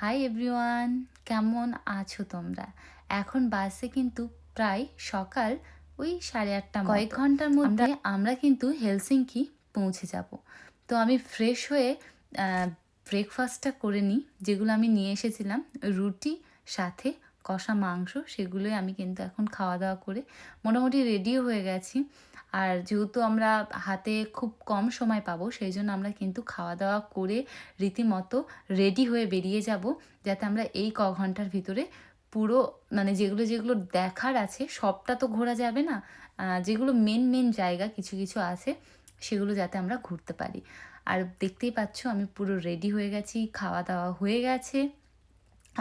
Hi everyone, কেমন আছো তোমরা? এখন বাসে কিন্তু প্রায় সকাল ওই সাড়ে আটটা কয়েক ঘণ্টার মধ্যে আমরা কিন্তু হেলসিঙ্কি পৌঁছে যাব। তো আমি ফ্রেশ হয়ে ব্রেকফাস্টটা করে নিই, যেগুলো আমি নিয়ে এসেছিলাম, রুটি, সাথে কষা মাংস, সেগুলোই আমি কিন্তু এখন খাওয়া দাওয়া করে মোটামুটি রেডিও হয়ে গেছি। আর যেহেতু আমরা হাতে খুব কম সময় পাবো, সেই জন্য আমরা কিন্তু খাওয়া দাওয়া করে রীতিমতো রেডি হয়ে বেরিয়ে যাব, যাতে আমরা এই ক ঘণ্টার ভিতরে পুরো মানে যেগুলো যেগুলো দেখার আছে, সবটা তো ঘোরা যাবে না। যেগুলো মেন মেন জায়গা কিছু কিছু আছে, সেগুলো যাতে আমরা ঘুরতে পারি। আর দেখতেই পাচ্ছ, আমি পুরো রেডি হয়ে গেছি খাওয়া দাওয়া হয়ে গেছে।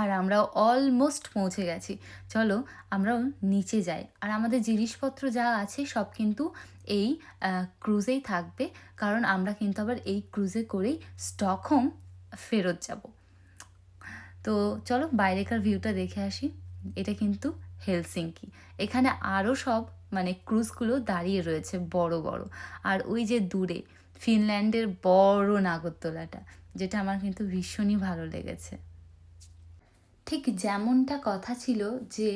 আর আমরা অলমোস্ট পৌঁছে গেছি। চলো আমরাও নিচে যাই। আর আমাদের জিনিসপত্র যা আছে সব কিন্তু এই ক্রুজেই থাকবে। কারণ আমরা কিন্তু আবার এই ক্রুজে করেই স্টকহোম ফেরত যাব। তো চলো বাইরেকার ভিউটা দেখে আসি। এটা কিন্তু হেলসিঙ্কি এখানে আরও সব মানে ক্রুজগুলো দাঁড়িয়ে রয়েছে বড় বড়। আর ওই যে দূরে ফিনল্যান্ডের বড় নাগরদোলাটা, যেটা আমার কিন্তু ভীষণই ভালো লেগেছে। ঠিক যেমনটা কথা ছিল যে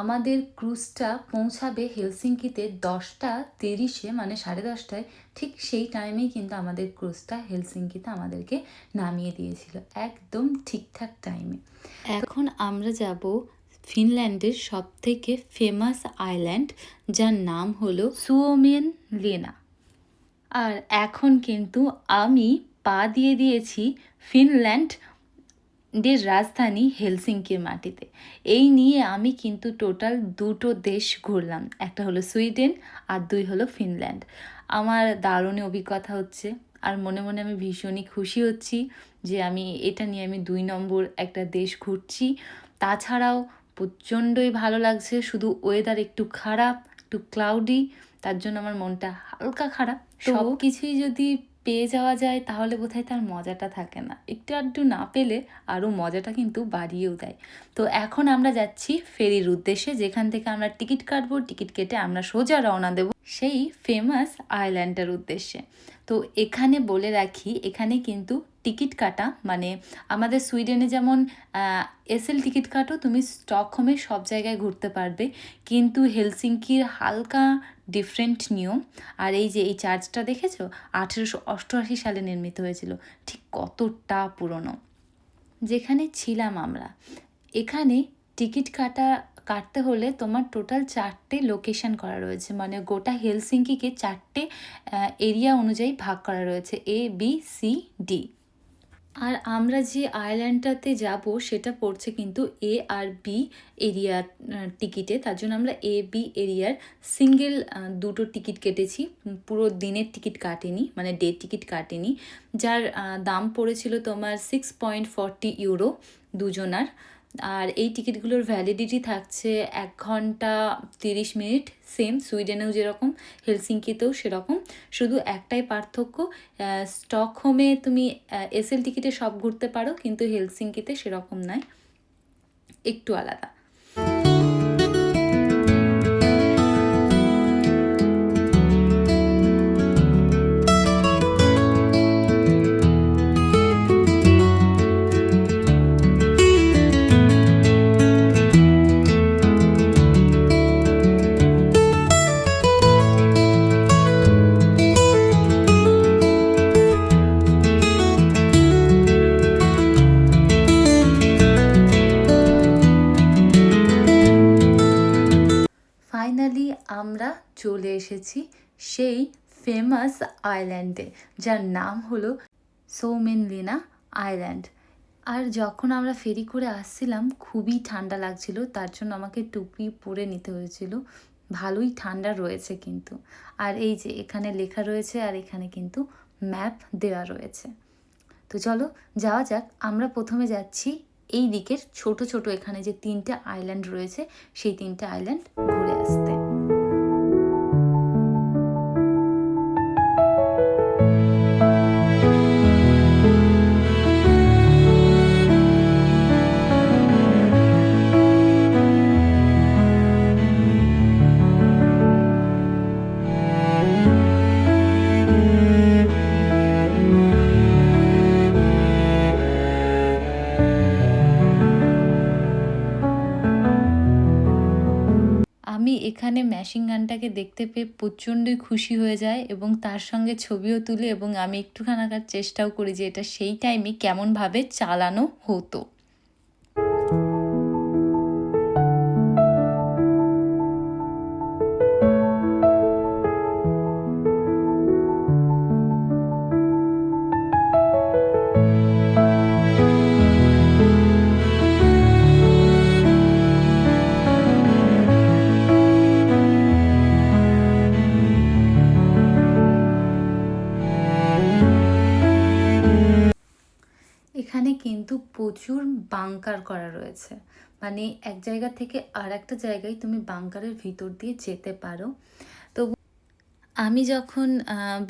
আমাদের ক্রুজটা পৌঁছাবে হেলসিঙ্কিতে দশটা তিরিশে মানে সাড়ে দশটায়, ঠিক সেই টাইমেই কিন্তু আমাদের ক্রুজটা হেলসিঙ্কিতে আমাদেরকে নামিয়ে দিয়েছিল, একদম ঠিকঠাক টাইমে। এখন আমরা যাব ফিনল্যান্ডের সব থেকে ফেমাস আইল্যান্ড যার নাম হলো সুওমেন লেনা আর এখন কিন্তু আমি পা দিয়ে দিয়েছি ফিনল্যান্ড দের রাজধানী হেলসিঙ্কির মাটিতে। এই নিয়ে আমি কিন্তু টোটাল দুটো দেশ ঘুরলাম। একটা হলো সুইডেন আর দুই হলো ফিনল্যান্ড। আমার দারুণ অভিজ্ঞতা হচ্ছে আর মনে মনে আমি ভীষণই খুশি হচ্ছি যে আমি এটা নিয়ে আমি দুই নম্বর একটা দেশ ঘুরছি। তাছাড়াও প্রচণ্ডই ভালো লাগছে শুধু ওয়েদার একটু খারাপ একটু ক্লাউডি তার জন্য আমার মনটা হালকা খারাপ। সব কিছুই যদি পেয়ে যাওয়া যায়, তাহলে বোধহয় তার মজাটা থাকে না। একটু আধটু না পেলে আরও মজাটা কিন্তু বাড়িয়েও দেয়। তো এখন আমরা যাচ্ছি ফেরির উদ্দেশ্যে, যেখান থেকে আমরা টিকিট কাটবো, টিকিট কেটে আমরা সোজা রওনা দেব সেই ফেমাস আইল্যান্ডের উদ্দেশ্যে। তো এখানে বলে রাখি, এখানে কিন্তু টিকিট কাটা মানে আমাদের সুইডেনে যেমন এসএল টিকিট কাটো, তুমি স্টকহোমে সব জায়গায় ঘুরতে পারবে। কিন্তু হেলসিঙ্কির হালকা ডিফারেন্ট নিয়ম। আর এই যে, এই চার্চটা দেখেছ? আঠেরোশো অষ্টআশি সালে নির্মিত হয়েছিল। ঠিক কতটা পুরনো। যেখানে ছিলাম আমরা, এখানে টিকিট কাটা, কাটতে হলে তোমার টোটাল চারটে লোকেশন করা রয়েছে। মানে গোটা হেলসিঙ্কিকে চারটে এরিয়া অনুযায়ী ভাগ করা রয়েছে। এ বি সি ডি আর আমরা যে আইল্যান্ডটাতে যাব, সেটা পড়ছে কিন্তু এ আর বি এরিয়ার টিকিটে। তার জন্য আমরা এ বি এরিয়ার সিঙ্গেল দুটো টিকিট কেটেছি। পুরো দিনের টিকিট কাটেনি মানে ডে টিকিট কাটেনি। যার দাম পড়েছিল তোমার সিক্স পয়েন্ট ফর্টি ইউরো দুজনার। আর এই টিকিটগুলোর ভ্যালিডিটি থাকছে এক ঘণ্টা তিরিশ মিনিট সেম সুইডেনেও যেরকম, হেলসিঙ্কিতেও সেরকম। শুধু একটাই পার্থক্য স্টকহোমে তুমি এসএল টিকিটে সব ঘুরতে পারো, কিন্তু হেলসিঙ্কিতে সেরকম নয়। একটু আলাদা। এসেছি সেই ফেমাস আইল্যান্ডে যার নাম হলো সৌমেনলিনা আইল্যান্ড আর যখন আমরা ফেরি করে আসছিলাম, খুবই ঠান্ডা লাগছিল, তার জন্য আমাকে টুপি পরে নিতে হয়েছিল। ভালোই ঠান্ডা রয়েছে কিন্তু। আর এই যে এখানে লেখা রয়েছে, আর এখানে কিন্তু ম্যাপ দেওয়া রয়েছে। তো চলো, যাওয়া যাক। আমরা প্রথমে যাচ্ছি এই দিকের ছোট ছোট এখানে যে তিনটে আইল্যান্ড রয়েছে, সেই তিনটে আইল্যান্ড ঘুরে আসতে। এখানে ম্যাশিং গানটাকে দেখতে পেয়ে প্রচণ্ডই খুশি হয়ে যায় এবং তার সঙ্গে ছবিও তুলে এবং আমি একটুখানাকার চেষ্টাও করি যে এটা সেই টাইমে কেমনভাবে চালানো হতো। প্রচুর বাংকার করা রয়েছে। মানে এক জায়গা থেকে আর একটা জায়গায় তুমি বাংকারের ভিতর দিয়ে যেতে পারো। তো আমি যখন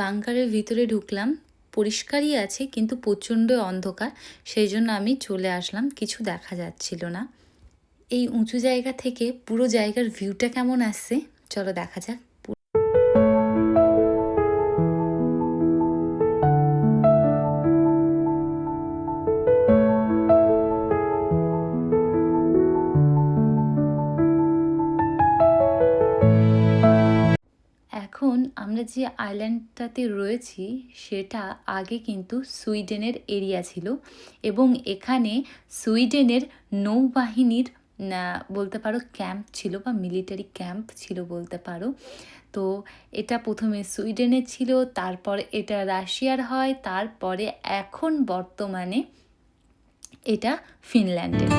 বাংকারের ভিতরে ঢুকলাম, পরিষ্কারই আছে কিন্তু প্রচণ্ড অন্ধকার সেই জন্য আমি চলে আসলাম, কিছু দেখা যাচ্ছিল না। এই উঁচু জায়গা থেকে পুরো জায়গার ভিউটা কেমন আসছে? চলো দেখা যাক। আমরা যে আইল্যান্ডটাতে রয়েছি, সেটা আগে কিন্তু সুইডেনের এরিয়া ছিল এবং এখানে সুইডেনের নৌবাহিনীর বলতে পারো ক্যাম্প ছিল বা মিলিটারি ক্যাম্প ছিল বলতে পারো। তো এটা প্রথমে সুইডেনের ছিল, তারপর এটা রাশিয়ার হয়, তারপরে এখন বর্তমানে এটা ফিনল্যান্ডের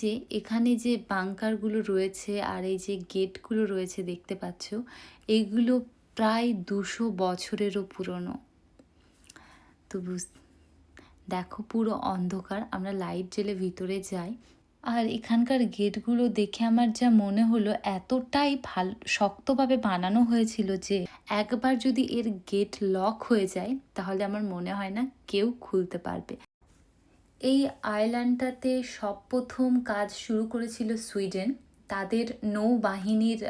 যে এখানে যে বাংকারগুলো রয়েছে আর এই যে গেটগুলো রয়েছে দেখতে পাচ্ছ এইগুলো প্রায় দুশো বছরেরও পুরনো। তো বুঝ, দেখো পুরো অন্ধকার, আমরা লাইট জেলে ভিতরে যাই। আর এখানকার গেটগুলো দেখে আমার যা মনে হলো, এতটাই ভালো, শক্তভাবে বানানো হয়েছিল যে একবার যদি এর গেট লক হয়ে যায়, তাহলে আমার মনে হয় না কেউ খুলতে পারবে। এই আইল্যান্ডটাতে প্রথম কাজ শুরু করেছিল সুইডেন। তাদের নৌবাহিনীর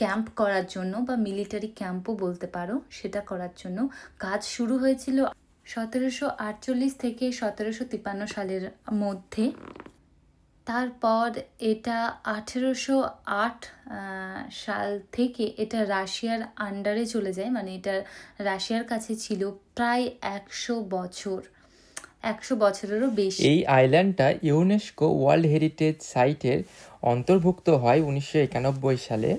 ক্যাম্প করার জন্য বা মিলিটারি ক্যাম্পও বলতে পারো সেটা করার জন্য কাজ শুরু হয়েছিল সতেরোশো আটচল্লিশ থেকে সতেরোশো তিপ্পান্ন সালের মধ্যে। তারপর এটা আঠেরোশো আট সাল থেকে এটা রাশিয়ার আন্ডারে চলে যায়। মানে এটা রাশিয়ার কাছে ছিল প্রায় একশো বছর। একশো বছরেরও বেশি। এই আইল্যান্ডটা ইউনেস্কো ওয়ার্ল্ড হেরিটেজ সাইটের অন্তর্ভুক্ত হয় উনিশশো একানব্বই সালে।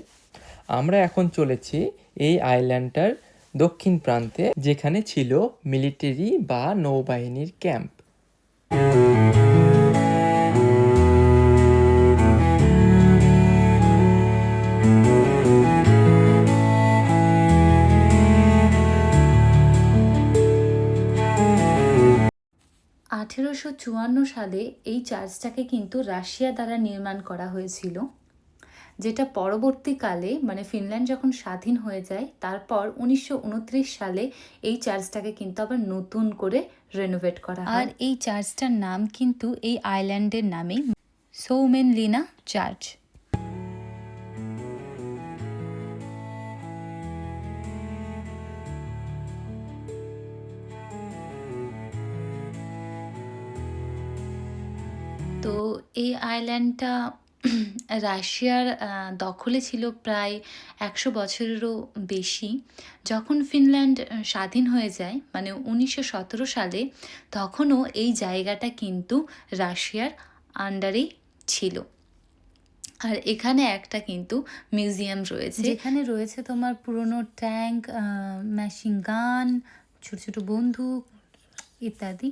আমরা এখন চলেছি এই আইল্যান্ডটার দক্ষিণ প্রান্তে, যেখানে ছিল মিলিটারি বা নৌবাহিনীর ক্যাম্প। আঠেরোশো চুয়ান্ন সালে এই চার্চটাকে কিন্তু রাশিয়া দ্বারা নির্মাণ করা হয়েছিল, যেটা পরবর্তীকালে মানে ফিনল্যান্ড যখন স্বাধীন হয়ে যায়, তারপর উনিশশো উনত্রিশ সালে এই চার্চটাকে কিন্তু আবার নতুন করে রেনোভেট করা আর এই চার্চটার নাম কিন্তু এই আইল্যান্ডের নামেই সৌমেন লিনা চার্চ। এই আইল্যান্ডটা রাশিয়ার দখলে ছিল প্রায় একশো বছরেরও বেশি। যখন ফিনল্যান্ড স্বাধীন হয়ে যায় মানে উনিশশো সতেরো সালে, তখনও এই জায়গাটা কিন্তু রাশিয়ার আন্ডারেই ছিল। আর এখানে একটা কিন্তু মিউজিয়াম রয়েছে। যেখানে রয়েছে তোমার পুরনো ট্যাঙ্ক মেশিন গান ছোট ছোট বন্দুক, ইত্যাদি।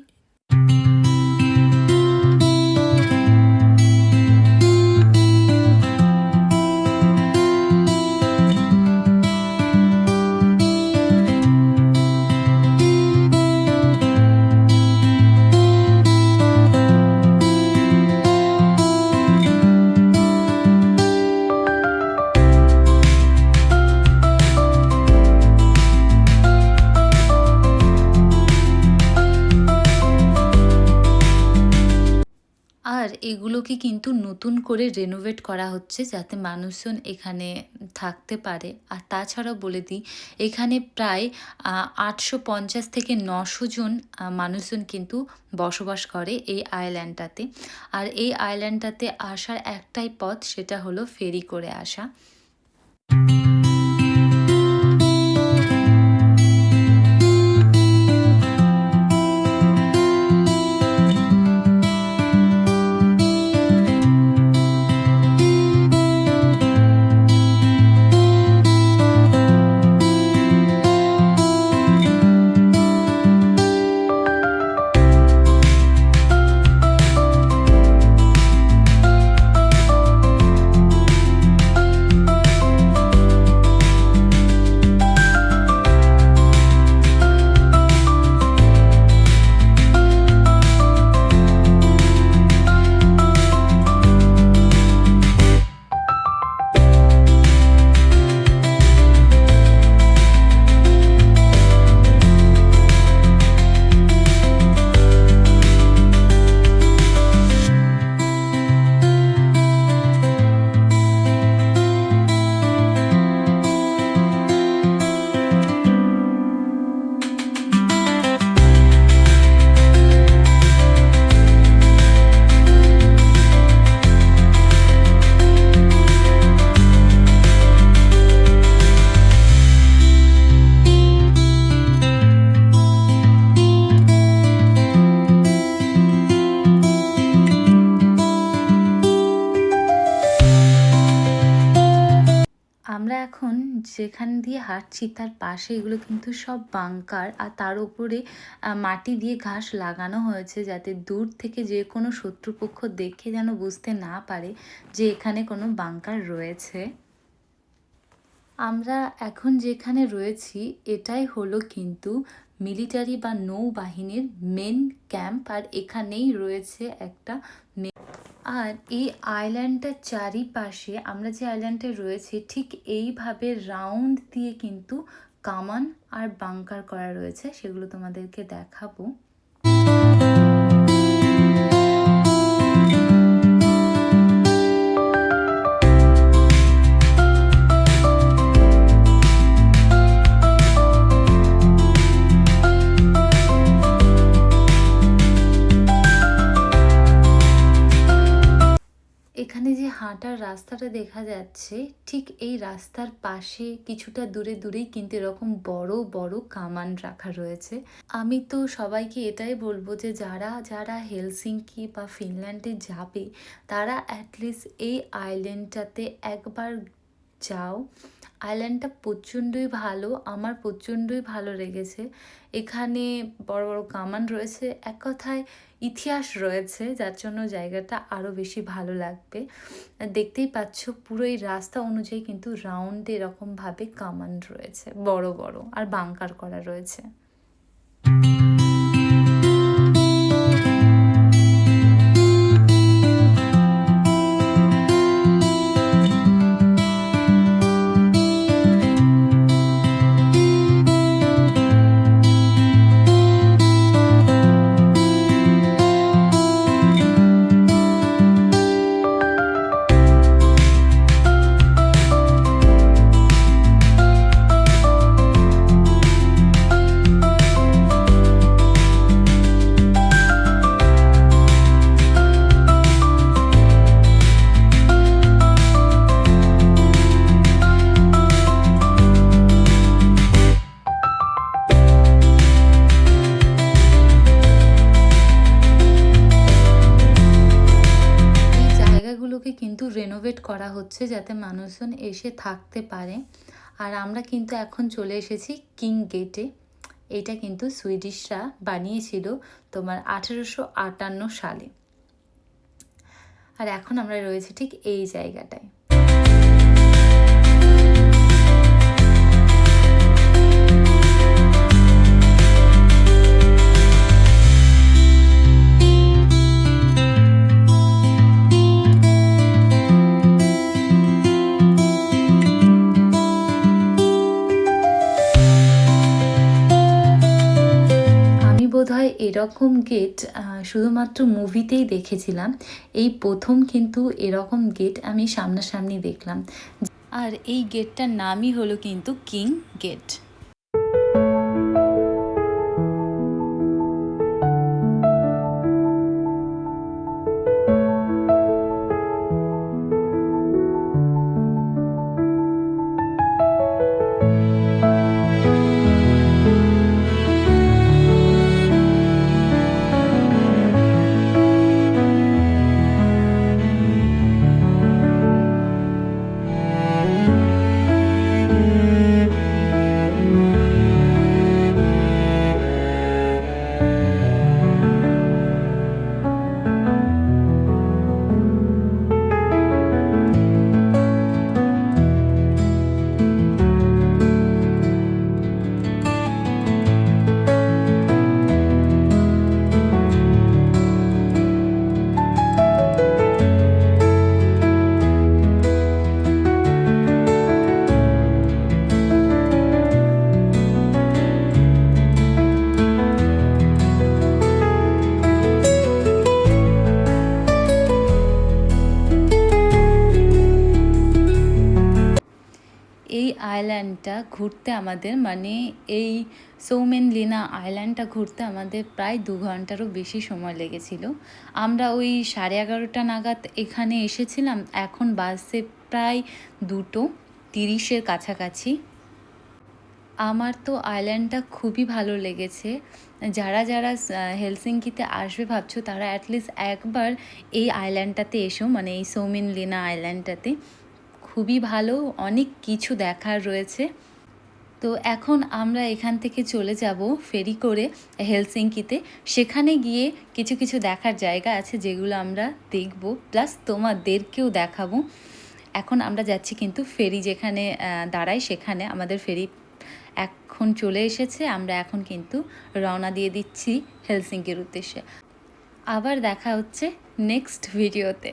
এগুলোকে কিন্তু নতুন করে রেনোভেট করা হচ্ছে যাতে মানুষজন এখানে থাকতে পারে। আর তাছাড়াও বলে দিই, এখানে প্রায় আটশো পঞ্চাশ থেকে নশো জন মানুষজন কিন্তু বসবাস করে এই আয়ল্যান্ডটাতে আর এই আয়ল্যান্ডটাতে আসার একটাই পথ সেটা হলো ফেরি করে আসা। যেখান দিয়ে হাঁটছি তার পাশে এগুলো কিন্তু সব বাঙ্কার আর তার উপরে মাটি দিয়ে ঘাস লাগানো হয়েছে যাতে দূর থেকে যে কোনো শত্রুপক্ষ দেখে যেন বুঝতে না পারে যে এখানে কোনো বাঙ্কার রয়েছে। আমরা এখন যেখানে রয়েছি, এটাই হলো কিন্তু মিলিটারি বা নৌবাহিনীর মেন ক্যাম্প আর এখানেই রয়েছে একটা আর এই আইল্যান্ডটার চারিপাশে আমরা যে আইল্যান্ডে রয়েছে, ঠিক এইভাবে রাউন্ড দিয়ে কিন্তু কামান আর বাংকার করা রয়েছে, সেগুলো তোমাদেরকে দেখাবো। হাঁটার রাস্তাটা দেখা যাচ্ছে, ঠিক এই রাস্তার পাশে কিছুটা দূরে দূরেই কিন্তু এরকম বড় বড় কামান রাখা রয়েছে। আমি তো সবাইকে এটাই বলব যে যারা যারা হেলসিঙ্কি বা ফিনল্যান্ডে যাবে, তারা অ্যাটলিস্ট এই আইল্যান্ডটাতে একবার যাও। আইল্যান্ডটা প্রচণ্ডই ভালো, আমার প্রচণ্ডই ভালো লেগেছে। এখানে বড় বড় কামান রয়েছে। এক কথায় ইতিহাস রয়েছে, যার জন্য জায়গাটা আরও বেশি ভালো লাগবে। দেখতেই পাচ্ছ পুরো এই রাস্তা অনুযায়ী কিন্তু রাউন্ড এরকমভাবে কামান রয়েছে, বড় বড়, আর বাংকার করা রয়েছে। করা হচ্ছে যাতে মানুষজন এসে থাকতে পারে। আর আমরা কিন্তু এখন চলে এসেছি কিং গেটে। এটা কিন্তু সুইডিশরা বানিয়েছিল তোমার আঠেরোশো আটান্ন সালে। আর এখন আমরা রয়েছি ঠিক এই জায়গাটায়। এরকম গেট শুধুমাত্র মুভিতেই দেখেছিলাম। এই প্রথম কিন্তু এরকম গেট আমি সামনাসামনি দেখলাম। আর এই গেটটার নামই হলো কিন্তু কিং গেট আইল্যান্ডটা ঘুরতে আমাদের মানে এই সৌমেন লিনা আইল্যান্ডটা ঘুরতে আমাদের প্রায় দু ঘন্টারও বেশি সময় লেগেছিল। আমরা ওই সাড়ে এগারোটা নাগাদ এখানে এসেছিলাম, এখন বাসে প্রায় দুটো তিরিশের কাছাকাছি। আমার তো আইল্যান্ডটা খুবই ভালো লেগেছে। যারা যারা হেলসিঙ্কিতে আসবে ভাবছ, তারা অ্যাটলিস্ট একবার এই আইল্যান্ডটাতে এসো মানে এই সৌমিন লিনা আইল্যান্ডটাতে খুবই ভালো, অনেক কিছু দেখার রয়েছে। তো এখন আমরা এখান থেকে চলে যাব ফেরি করে হেলসিঙ্কিতে। সেখানে গিয়ে কিছু কিছু দেখার জায়গা আছে যেগুলো আমরা দেখব, প্লাস তোমাদেরকেও দেখাবো। এখন আমরা যাচ্ছি কিন্তু ফেরি যেখানে দাঁড়াই সেখানে। আমাদের ফেরি এখন চলে এসেছে, আমরা এখন কিন্তু রওনা দিয়ে দিচ্ছি হেলসিঙ্কির উদ্দেশ্যে। আবার দেখা হচ্ছে নেক্সট ভিডিওতে।